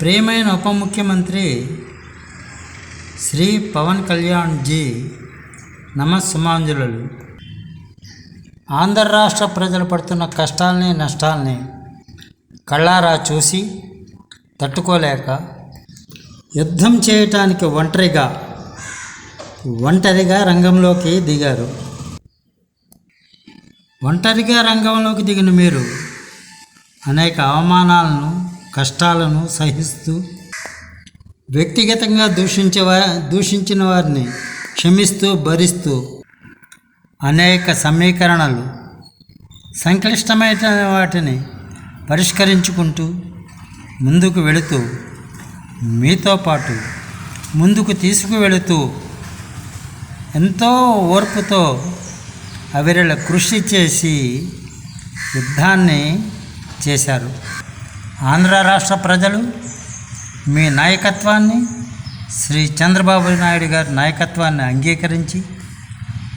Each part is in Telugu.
ప్రియమైన ఉప ముఖ్యమంత్రి శ్రీ పవన్ కళ్యాణ్ జీ నమస్సుమాంజులు. ఆంధ్ర రాష్ట్ర ప్రజలు పడుతున్న కష్టాల్ని నష్టాల్ని కళ్ళారా చూసి తట్టుకోలేక యుద్ధం చేయటానికి ఒంటరిగా ఒంటరిగా రంగంలోకి దిగారు. ఒంటరిగా రంగంలోకి దిగిన మీరు అనేక అవమానాలను కష్టాలను సహిస్తూ వ్యక్తిగతంగా దూషించే వా దూషించిన వారిని క్షమిస్తూ భరిస్తూ అనేక సమీకరణలు సంక్లిష్టమైన వాటిని పరిష్కరించుకుంటూ ముందుకు వెళుతూ మీతో పాటు ముందుకు తీసుకువెళుతూ ఎంతో ఓర్పుతో అవిరల కృషి చేసి యుద్ధాన్ని చేశారు. ఆంధ్ర రాష్ట్ర ప్రజలు మీ నాయకత్వాన్ని శ్రీ చంద్రబాబు నాయుడు గారి నాయకత్వాన్ని అంగీకరించి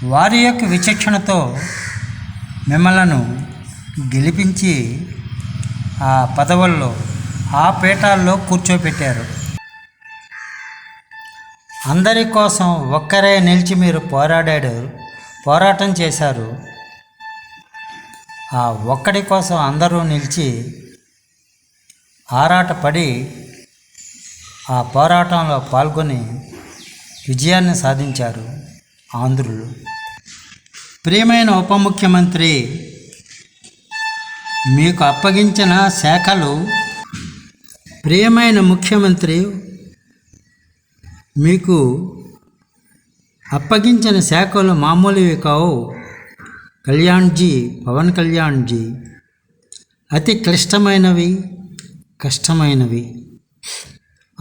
వారి యొక్క విచక్షణతో మిమ్మలను గెలిపించి ఆ పదవుల్లో ఆ పీఠాల్లో కూర్చోపెట్టారు అందరి కోసం ఒక్కరే నిలిచి మీరు పోరాడారు పోరాటం చేశారు. ఆ ఒక్కడి కోసం అందరూ నిలిచి ఆరాటపడి ఆ పోరాటంలో పాల్గొని విజయాన్ని సాధించారు ఆంధ్రులు. ప్రియమైన ఉప ముఖ్యమంత్రి మీకు అప్పగించిన శాఖలు ప్రియమైన ముఖ్యమంత్రి మీకు అప్పగించిన శాఖలు మామూలువి కావు. కళ్యాణ్జీ పవన్ కళ్యాణ్జీ అతి క్లిష్టమైనవి. కష్టమైనవి.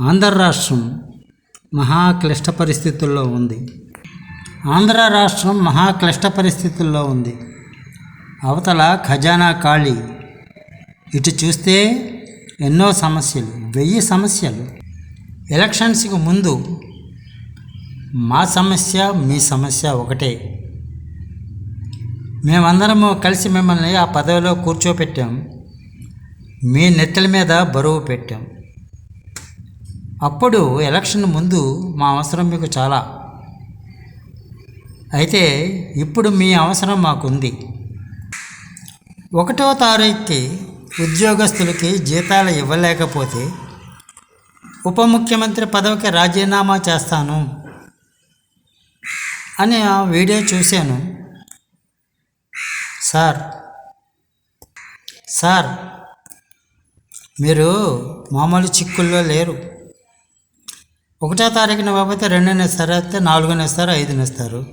ఆంధ్ర రాష్ట్రం మహా క్లిష్ట పరిస్థితుల్లో ఉంది. ఆంధ్ర రాష్ట్రం మహా క్లిష్ట పరిస్థితుల్లో ఉంది. అవతల ఖజానా ఖాళీ. ఇటు చూస్తే ఎన్నో సమస్యలు వెయ్యి సమస్యలు. ఎలక్షన్స్కి ముందు మా సమస్య మీ సమస్య ఒకటే. మేమందరము కలిసి మిమ్మల్ని ఆ పదవిలో కూర్చోపెట్టాం. మీ నెత్తల మీద బరువు పెట్టాం. అప్పుడు ఎలక్షన్ ముందు మా అవసరం మీకు చాలా. అయితే ఇప్పుడు మీ అవసరం మాకుంది. ఒకటో తారీఖుకి ఉద్యోగస్తులకి జీతాలు ఇవ్వలేకపోతే ఉప ముఖ్యమంత్రి పదవికి రాజీనామా చేస్తాను అని ఆ వీడియో చూశాను. సార్ సార్ మీరు మామూలు చిక్కుల్లో లేరు. ఒకటో తారీఖున కాకపోతే రెండో నేస్తారు అయితే నాలుగో నేస్తారు ఐదు నేస్తారు.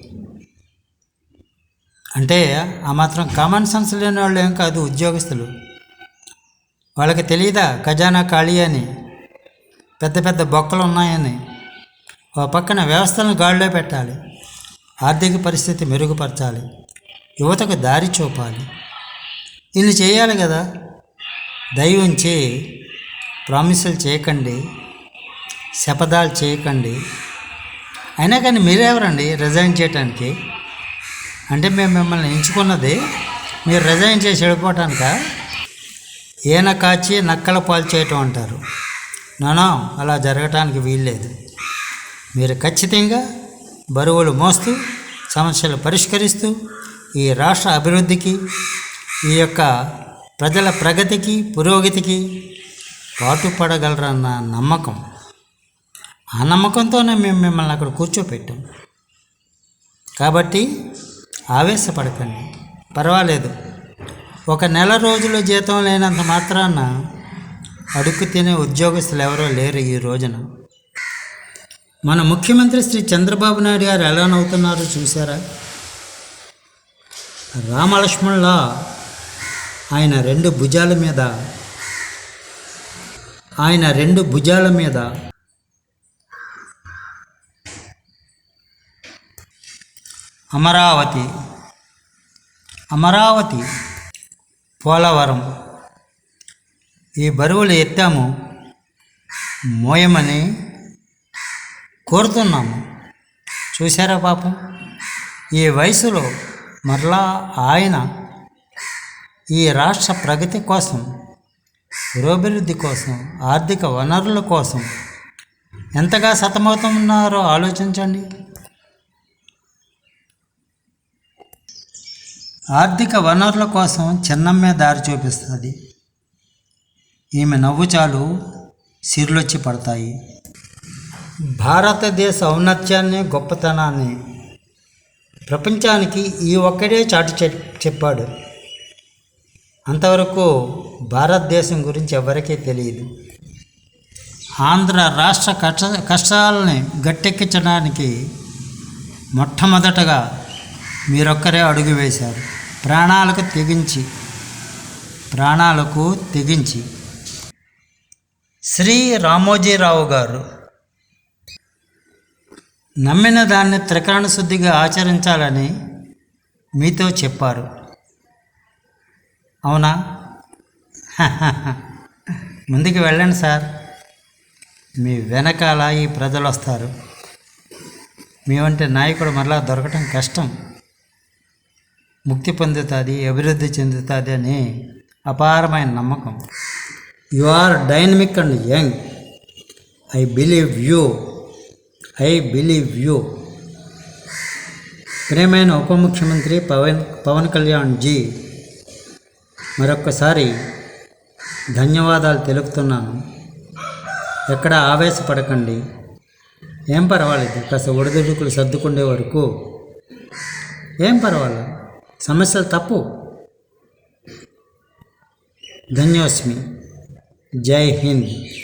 అంటే ఆ మాత్రం కామన్ సెన్స్ లేని వాళ్ళు ఏం కాదు ఉద్యోగస్తులు. వాళ్ళకి తెలియదా ఖజానా ఖాళీ అని? పెద్ద పెద్ద బొక్కలు ఉన్నాయని? ఓ పక్కన వ్యవస్థలను గాడిలో పెట్టాలి. ఆర్థిక పరిస్థితి మెరుగుపరచాలి. యువతకు దారి చూపాలి. ఇన్ని చేయాలి కదా? దయ ఉంచి ప్రామిసులు చేయకండి శపథాలు చేయకండి. అయినా కానీ మీరెవరండి రిజైన్ చేయటానికి? అంటే మేము మిమ్మల్ని ఎంచుకున్నది మీరు రిజైన్ చేసి వెళ్ళిపోవటానిక ఈయన కాచి నక్కల పాలు చేయటం అంటారు. నానా అలా జరగటానికి వీల్లేదు. మీరు ఖచ్చితంగా బరువులు మోస్తూ సమస్యలు పరిష్కరిస్తూ ఈ రాష్ట్ర అభివృద్ధికి ఈ యొక్క ప్రజల ప్రగతికి పురోగతికి పాటుపడగలరన్న నమ్మకం. ఆ నమ్మకంతోనే మేము మిమ్మల్ని అక్కడ కూర్చోపెట్టాం. కాబట్టి ఆవేశపడకండి. పర్వాలేదు. ఒక నెల రోజులు జీతం లేనంత మాత్రాన అడుగు తినే ఉద్యోగస్తులు ఎవరో లేరు ఈ రోజున. మన ముఖ్యమంత్రి శ్రీ చంద్రబాబు నాయుడు గారు ఎలా నవ్వుతున్నారో చూసారా రామలక్ష్మణ్లా ఆయన రెండు భుజాల మీద. ఆయన రెండు భుజాల మీద. అమరావతి. అమరావతి పోలవరం. ఈ బరువులు ఎత్తాము. మోయమని కోరుతున్నాము. చూసారా పాపం? ఈ వయసులో మరలా ఆయన ఈ రాష్ట్ర ప్రగతి కోసం పురోభివృద్ధి కోసం ఆర్థిక వనరుల కోసం ఎంతగా సతమవుతున్నారో ఆలోచించండి. ఆర్థిక వనరుల కోసం చిన్నమ్మే దారి చూపిస్తుంది. ఈమె నవ్వు చాలు సిరులొచ్చి పడతాయి. భారతదేశ ఔన్నత్యాన్ని గొప్పతనాన్ని ప్రపంచానికి ఈ ఒక్కడే చాటి చె- చెప్పాడు. అంతవరకు భారతదేశం గురించి ఎవరికీ తెలియదు. ఆంధ్ర రాష్ట్ర కష్ట కష్టాలని గట్టెక్కించడానికి మొట్టమొదటగా మీరొక్కరే అడుగు వేశారు. ప్రాణాలకు తెగించి ప్రాణాలకు తెగించి. శ్రీ రామోజీరావు గారు నమ్మిన దాన్ని త్రికరణ శుద్ధిగా ఆచరించాలని మీతో చెప్పారు. అవునా? ముందుకు వెళ్ళండి సార్. మీ వెనకాల ఈ ప్రజలు వస్తారు. మీ వంటి నాయకుడు మరలా దొరకటం కష్టం. ముక్తి పొందుతుంది అభివృద్ధి చెందుతుంది అని అపారమైన నమ్మకం. You are dynamic and young. I believe you. I believe you. ప్రేమైన ఉప ముఖ్యమంత్రి పవన్ పవన్ కళ్యాణ్ జీ మరొక్కసారి ధన్యవాదాలు తెలుపుతున్నాను. ఎక్కడ ఆవేశపడకండి. ఏం పర్వాలేదు కాస్త ఒడిదుడుకులు సర్దుకుండే వరకు. ఏం పర్వాలేదు సమస్యలు తప్పు. ధన్యోస్మి. జై హింద్.